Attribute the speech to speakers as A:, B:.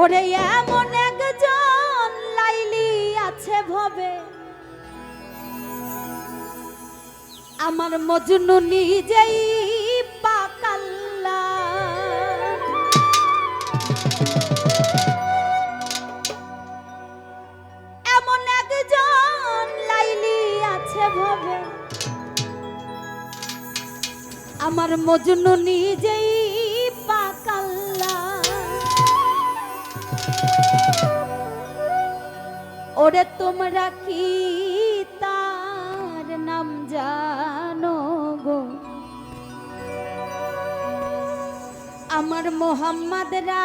A: ওরে এমন একজন লাইলি আছে ভবে। আমার মজনু নিজেই এমন লাইলি আছে ভবে। আমার মজনু নিজেই ওরে তোমরা কি তার নাম জানো গো। আমার মোহাম্মদ রা